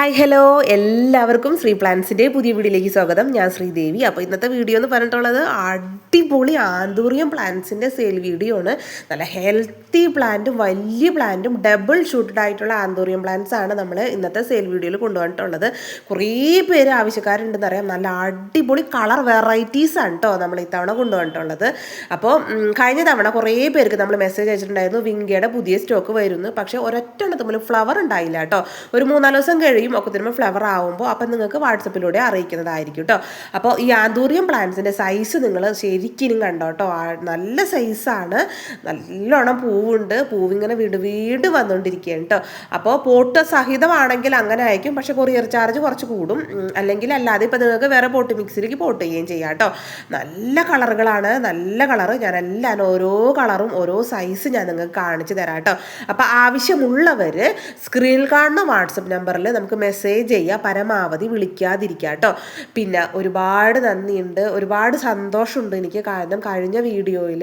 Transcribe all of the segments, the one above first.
Hi hello. എല്ലാവർക്കും ശ്രീ പ്ലാൻസിന്റെ പുതിയ വീഡിയോയിലേക്ക് സ്വാഗതം. ഞാൻ ശ്രീദേവി അപ്പോൾ ഇന്നത്തെ വീഡിയോ എന്ന് പറഞ്ഞിട്ടുള്ളത് അടിപൊളി ആന്തൂറിയം പ്ലാന്റ്സിന്റെ സെയിൽ വീഡിയോ ആണ്. നല്ല ഹെൽത്തി പ്ലാന്റും വലിയ പ്ലാന്റും ഡബിൾ ഷൂട്ടഡ് ആയിട്ടുള്ള ആന്തൂറിയം പ്ലാന്റ്സ് ആണ് നമ്മൾ ഇന്നത്തെ സെയിൽ വീഡിയോയിൽ കൊണ്ടുവന്നിട്ടുള്ളത്. കുറേ പേര് ആവശ്യക്കാരുണ്ടെന്ന് അറിയാം. നല്ല അടിപൊളി കളർ വെറൈറ്റീസ് ആണ് കേട്ടോ നമ്മൾ ഇത്തവണ കൊണ്ടുവന്നിട്ടുള്ളത്. അപ്പോൾ കഴിഞ്ഞ തവണ കുറേ പേർക്ക് നമ്മൾ മെസ്സേജ് അയച്ചിട്ടുണ്ടായിരുന്നു വിങ്കയുടെ പുതിയ സ്റ്റോക്ക് വരുന്നു. പക്ഷേ ഒരൊറ്റ എണ്ണത്തുമ്പോൾ ഫ്ലവർ ഉണ്ടായില്ല കേട്ടോ ഒരു മൂന്നാൽ ദിവസം കഴിയും കഴിയും ഒക്കെ തരുമ്പോൾ ഫ്ലവർ ആവുമ്പോൾ അപ്പം നിങ്ങൾക്ക് വാട്സപ്പിലൂടെ അറിയിക്കുന്നതായിരിക്കും കേട്ടോ അപ്പോൾ ഈ ആന്തൂറിയം പ്ലാന്റ്സിന്റെ സൈസ് നിങ്ങൾ ശരിക്കും കണ്ടോ കേട്ടോ നല്ല സൈസാണ് നല്ലോണം പൂവുണ്ട്. പൂവിങ്ങനെ വീട് വീട് വന്നുകൊണ്ടിരിക്കുകയാണ് കേട്ടോ അപ്പോൾ പോട്ട് സഹിതമാണെങ്കിൽ അങ്ങനെ അയക്കും പക്ഷേ കൊറിയർ ചാർജ് കുറച്ച് കൂടും. അല്ലെങ്കിൽ അല്ലാതെ ഇപ്പോൾ നിങ്ങൾക്ക് വേറെ പോട്ട് മിക്സിലേക്ക് പോട്ട് ചെയ്യുകയും ചെയ്യാം കേട്ടോ നല്ല കളറുകളാണ്. നല്ല കളർ ഞാൻ എല്ലാം ഓരോ കളറും ഓരോ സൈസ് ഞാൻ നിങ്ങൾക്ക് കാണിച്ചു തരാം കേട്ടോ അപ്പോൾ ആവശ്യമുള്ളവർ സ്ക്രീനിൽ കാണുന്ന വാട്സപ്പ് നമ്പറിൽ നമുക്ക് നമുക്ക് മെസ്സേജ് ചെയ്യുക പരമാവധി വിളിക്കാതിരിക്കുക കേട്ടോ. പിന്നെ ഒരുപാട് നന്ദിയുണ്ട്. ഒരുപാട് സന്തോഷമുണ്ട് എനിക്ക്. കാരണം കഴിഞ്ഞ വീഡിയോയിൽ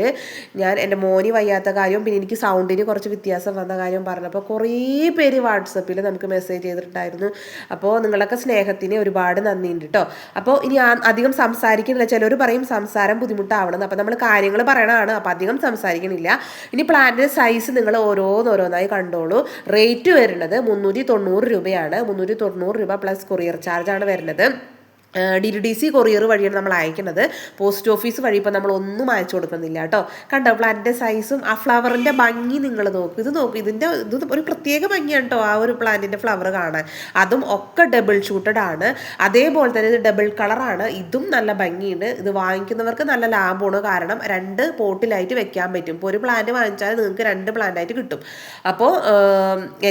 ഞാൻ എന്റെ മോനി വയ്യാത്ത കാര്യവും പിന്നെ എനിക്ക് സൗണ്ടിന് കുറച്ച് വ്യത്യാസം വന്ന കാര്യം പറഞ്ഞപ്പോൾ കുറേ പേര് വാട്സപ്പിൽ നമുക്ക് മെസ്സേജ് ചെയ്തിട്ടുണ്ടായിരുന്നു. അപ്പോൾ നിങ്ങളൊക്കെ സ്നേഹത്തിന് ഒരുപാട് നന്ദിയുണ്ട് കേട്ടോ. അപ്പോൾ ഇനി അധികം സംസാരിക്കുന്നില്ല. ചിലർ പറയും സംസാരം ബുദ്ധിമുട്ടാവണം. അപ്പോൾ നമ്മൾ കാര്യങ്ങൾ പറയണതാണ്. അപ്പോൾ അധികം സംസാരിക്കണില്ല. ഇനി പ്ലാന്റിന്റെ സൈസ് നിങ്ങൾ ഓരോന്നോരോന്നായി കണ്ടോളൂ. റേറ്റ് വരുന്നത് മുന്നൂറ്റി തൊണ്ണൂറ് രൂപയാണ്. മുന്നൂറ്റി തൊണ്ണൂറ് രൂപ പ്ലസ് കൊറിയർ ചാർജാണ് വരുന്നത്. ഡി ഡി സി കൊറിയർ വഴിയാണ് നമ്മൾ അയക്കുന്നത്. പോസ്റ്റ് ഓഫീസ് വഴി ഇപ്പം നമ്മൾ ഒന്നും അയച്ചു കൊടുക്കുന്നില്ല കേട്ടോ. കണ്ടോ പ്ലാന്റിന്റെ സൈസും ആ ഫ്ലവറിന്റെ ഭംഗി നിങ്ങൾ നോക്കും. ഇത് നോക്കും ഇതിന്റെ ഇത് ഒരു പ്രത്യേക ഭംഗിയാണ് കേട്ടോ ആ ഒരു പ്ലാന്റിന്റെ ഫ്ലവർ കാണാൻ. അതും ഒക്കെ ഡബിൾ ഷൂട്ടഡ് ആണ്. അതേപോലെ തന്നെ ഇത് ഡബിൾ കളറാണ് ഇതും നല്ല ഭംഗിയുണ്ട്. ഇത് വാങ്ങിക്കുന്നവർക്ക് നല്ല ലാഭമാണ്. കാരണം രണ്ട് പോട്ടിലായിട്ട് വെക്കാൻ പറ്റും. ഇപ്പോൾ ഒരു പ്ലാന്റ് വാങ്ങിച്ചാൽ നിങ്ങൾക്ക് രണ്ട് പ്ലാന്റായിട്ട് കിട്ടും. അപ്പോൾ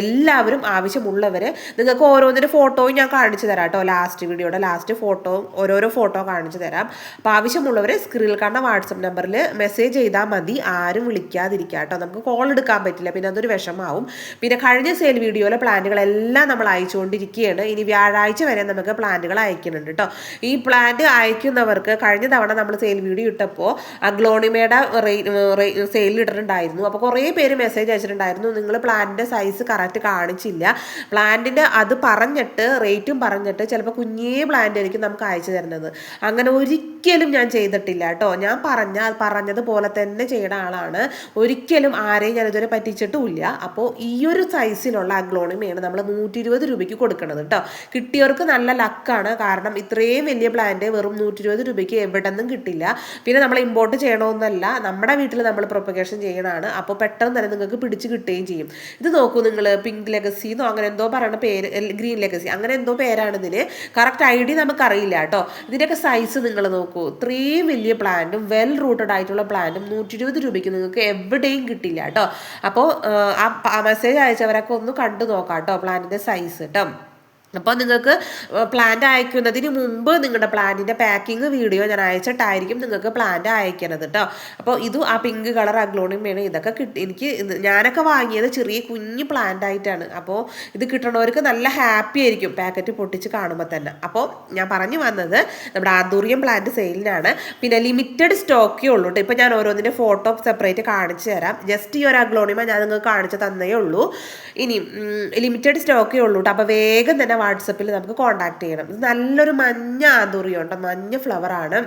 എല്ലാവരും ആവശ്യമുള്ളവർ നിങ്ങൾക്ക് ഓരോന്നിന്റെ ഫോട്ടോയും ഞാൻ കാണിച്ചു തരാം കേട്ടോ. ലാസ്റ്റ് വീഡിയോയുടെ ലാസ്റ്റ് ഫോട്ടോ ഓരോരോ ഫോട്ടോ കാണിച്ചു തരാം. അപ്പോൾ ആവശ്യമുള്ളവർ സ്ക്രീനിൽ കാണുന്ന വാട്സപ്പ് നമ്പറിൽ മെസ്സേജ് ചെയ്താൽ മതി. ആരും വിളിക്കാതിരിക്കുക കേട്ടോ നമുക്ക് കോൾ എടുക്കാൻ പറ്റില്ല. പിന്നെ അതൊരു വിഷമാവും. പിന്നെ കഴിഞ്ഞ സെയിൽ വീഡിയോയിലെ പ്ലാന്റുകളെല്ലാം നമ്മൾ അയച്ചുകൊണ്ടിരിക്കുകയാണ്. ഇനി വ്യാഴാഴ്ച വരെ നമുക്ക് പ്ലാന്റുകൾ അയക്കുന്നുണ്ട് കേട്ടോ ഈ പ്ലാന്റ് അയക്കുന്നവർക്ക് കഴിഞ്ഞ തവണ നമ്മൾ സെയിൽ വീഡിയോ ഇട്ടപ്പോൾ അഗ്ലോണിമയുടെ സെയിൽ ഇട്ടിട്ടുണ്ടായിരുന്നു. അപ്പോൾ കുറേ പേര് മെസ്സേജ് അയച്ചിട്ടുണ്ടായിരുന്നു. നിങ്ങൾ പ്ലാന്റിന്റെ സൈസ് കറക്റ്റ് കാണിച്ചില്ല. പ്ലാന്റിന്റെ അത് പറഞ്ഞിട്ട് റേറ്റും പറഞ്ഞിട്ട് ചിലപ്പോൾ കുഞ്ഞേ പ്ലാന്റ് ആയിരിക്കും നമുക്ക് അയച്ചു തരുന്നത്. അങ്ങനെ ഒരിക്കലും ഞാൻ ചെയ്തിട്ടില്ല കേട്ടോ. ഞാൻ പറഞ്ഞ പറഞ്ഞതുപോലെ തന്നെ ചെയ്യുന്ന ആളാണ്. ഒരിക്കലും ആരെയും ഞാൻ ഇതുവരെ പറ്റിച്ചിട്ടുമില്ല. അപ്പോൾ ഈ ഒരു സൈസിലുള്ള അഗ്ലോണിമയാണ് നമ്മൾ നൂറ്റി ഇരുപത് രൂപയ്ക്ക് കൊടുക്കുന്നത് കേട്ടോ. കിട്ടിയവർക്ക് നല്ല ലക്കാണ് കാരണം ഇത്രയും വലിയ പ്ലാന്റ് വെറും നൂറ്റി ഇരുപത് രൂപയ്ക്ക് എവിടെ നിന്നും കിട്ടില്ല. പിന്നെ നമ്മൾ ഇമ്പോർട്ട് ചെയ്യണമെന്നല്ല നമ്മുടെ വീട്ടിൽ നമ്മൾ പ്രൊപ്പഗേഷൻ ചെയ്യണതാണ്. അപ്പോൾ പെട്ടെന്ന് തന്നെ നിങ്ങൾക്ക് പിടിച്ച് കിട്ടുകയും ചെയ്യും. ഇത് നോക്കൂ നിങ്ങൾ പിങ്ക് ലെഗസി എന്നോ അങ്ങനെ എന്തോ പറയുന്ന പേര് ഗ്രീൻ ലെഗസി അങ്ങനെ എന്തോ പേരാണ് ഇതിന് കറക്റ്റ് ഐ ഡി നമുക്കറിയില്ല കേട്ടോ. ഇതിന്റെയൊക്കെ സൈസ് നിങ്ങൾ നോക്കൂ. ഇത്രയും വലിയ പ്ലാന്റും വെൽ റൂട്ടഡ് ആയിട്ടുള്ള പ്ലാന്റും നൂറ്റി ഇരുപത് രൂപയ്ക്ക് നിങ്ങൾക്ക് എവിടെയും കിട്ടില്ല കേട്ടോ. അപ്പോൾ ആ മെസ്സേജ് അയച്ചവരൊക്കെ ഒന്ന് കണ്ടു നോക്കാം കേട്ടോ പ്ലാന്റിന്റെ സൈസ് കേട്ടോ അപ്പോൾ നിങ്ങൾക്ക് പ്ലാന്റ് അയക്കുന്നതിന് മുമ്പ് നിങ്ങളുടെ പ്ലാന്റിന്റെ പാക്കിംഗ് വീഡിയോ ഞാൻ അയച്ചിട്ടായിരിക്കും നിങ്ങൾക്ക് പ്ലാന്റ് അയക്കണത് കേട്ടോ അപ്പോൾ ഇതും ആ പിങ്ക് കളർ അഗ്ലോണിമയാണ് ഇതൊക്കെ കിട്ടി എനിക്ക് ഞാനൊക്കെ വാങ്ങിയത് ചെറിയ കുഞ്ഞ് പ്ലാന്റ് ആയിട്ടാണ്. അപ്പോൾ ഇത് കിട്ടണവർക്ക് നല്ല ഹാപ്പി ആയിരിക്കും പാക്കറ്റ് പൊട്ടിച്ച് കാണുമ്പോൾ തന്നെ. അപ്പോൾ ഞാൻ പറഞ്ഞു വന്നത് നമ്മുടെ ആന്തൂറിയം പ്ലാന്റ് സെയിലിനാണ് പിന്നെ ലിമിറ്റഡ് സ്റ്റോക്കേ ഉള്ളൂ കേട്ടോ ഇപ്പോൾ ഞാൻ ഓരോന്നിന്റെ ഫോട്ടോ സെപ്പറേറ്റ് കാണിച്ചു തരാം. ജസ്റ്റ് ഈ ഒരു അഗ്ലോണിമ ഞാൻ നിങ്ങൾക്ക് കാണിച്ചു തന്നേ ഉള്ളൂ. ഇനി ലിമിറ്റഡ് സ്റ്റോക്കേ ഉള്ളൂ കേട്ടോ അപ്പോൾ വേഗം തന്നെ വാട്സപ്പിൽ നമുക്ക് കോൺടാക്ട് ചെയ്യണം. ഇത് നല്ലൊരു മഞ്ഞ ആന്തൂറിയം ഉണ്ട് മഞ്ഞ ഫ്ലവറാണ്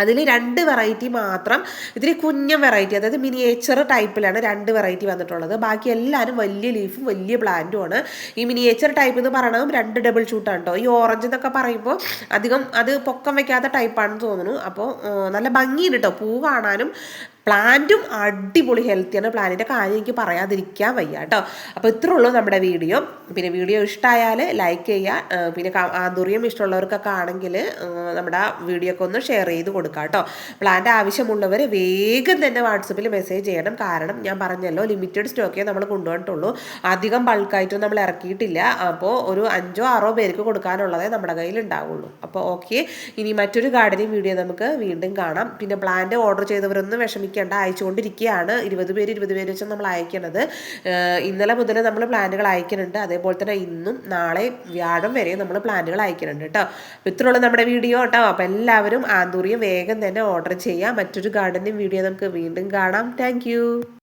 അതിൽ രണ്ട് വെറൈറ്റി മാത്രം ഇതിൽ കുഞ്ഞ വെറൈറ്റി അതായത് മിനിയേച്ചർ ടൈപ്പിലാണ് രണ്ട് വെറൈറ്റി വന്നിട്ടുള്ളത്. ബാക്കി എല്ലാവരും വലിയ ലീഫും വലിയ പ്ലാന്റും ആണ്. ഈ മിനിയേച്ചർ ടൈപ്പ് എന്ന് പറയണതും രണ്ട് ഡബിൾ ഷൂട്ടാണ് കേട്ടോ ഈ ഓറഞ്ച് എന്നൊക്കെ പറയുമ്പോൾ അധികം അത് പൊക്കം വെക്കാത്ത ടൈപ്പാണെന്ന് തോന്നുന്നു. അപ്പോൾ നല്ല ഭംഗിയുണ്ട് കേട്ടോ പൂ കാണാനും പ്ലാന്റും അടിപൊളി ഹെൽത്തിയാണ് പ്ലാന്റിന്റെ കാര്യം എനിക്ക് പറയാതിരിക്കാൻ വയ്യ കേട്ടോ. അപ്പോൾ ഇത്രേ ഉള്ളൂ നമ്മുടെ വീഡിയോ. പിന്നെ വീഡിയോ ഇഷ്ടമായാൽ ലൈക്ക് ചെയ്യുക പിന്നെ ആന്തൂറിയം ഇഷ്ടമുള്ളവർക്കൊക്കെ ആണെങ്കിൽ നമ്മുടെ വീഡിയോ ഒക്കെ ഒന്ന് ഷെയർ ചെയ്ത് കൊടുക്കുക കേട്ടോ. പ്ലാന്റ് ആവശ്യമുള്ളവർ വേഗം തന്നെ വാട്സപ്പിൽ മെസ്സേജ് ചെയ്യണം. കാരണം ഞാൻ പറഞ്ഞല്ലോ ലിമിറ്റഡ് സ്റ്റോക്കേ നമ്മൾ കൊണ്ടുവന്നിട്ടുള്ളൂ. അധികം ബൾക്കായിട്ടും നമ്മൾ ഇറക്കിയിട്ടില്ല. അപ്പോൾ ഒരു അഞ്ചോ ആറോ പേർക്ക് കൊടുക്കാനുള്ളതേ നമ്മുടെ കയ്യിൽ ഉണ്ടാവുള്ളൂ. അപ്പോൾ ഓക്കെ ഇനി മറ്റൊരു ഗാർഡനിങ് വീഡിയോ നമുക്ക് വീണ്ടും കാണാം. പിന്നെ പ്ലാന്റ് ഓർഡർ ചെയ്തവരൊന്നും വിഷമിക്കും അയക്കേണ്ട അയച്ചുകൊണ്ടിരിക്കുകയാണ്. ഇരുപത് പേര് ഇരുപത് പേര് വെച്ചാൽ നമ്മൾ അയക്കണത്. ഇന്നലെ മുതൽ നമ്മൾ പ്ലാനുകൾ അയക്കുന്നുണ്ട് അതേപോലെ തന്നെ ഇന്നും നാളെ വ്യാഴം വരെ നമ്മൾ പ്ലാനുകൾ അയക്കുന്നുണ്ട് കേട്ടോ. അപ്പോൾ ഇത്രയുള്ള നമ്മുടെ വീഡിയോ കേട്ടോ. അപ്പോൾ എല്ലാവരും ആന്തൂറിയും വേഗം തന്നെ ഓർഡർ ചെയ്യാം. മറ്റൊരു ഗാർഡനിങ് വീഡിയോ നമുക്ക് വീണ്ടും കാണാം. താങ്ക്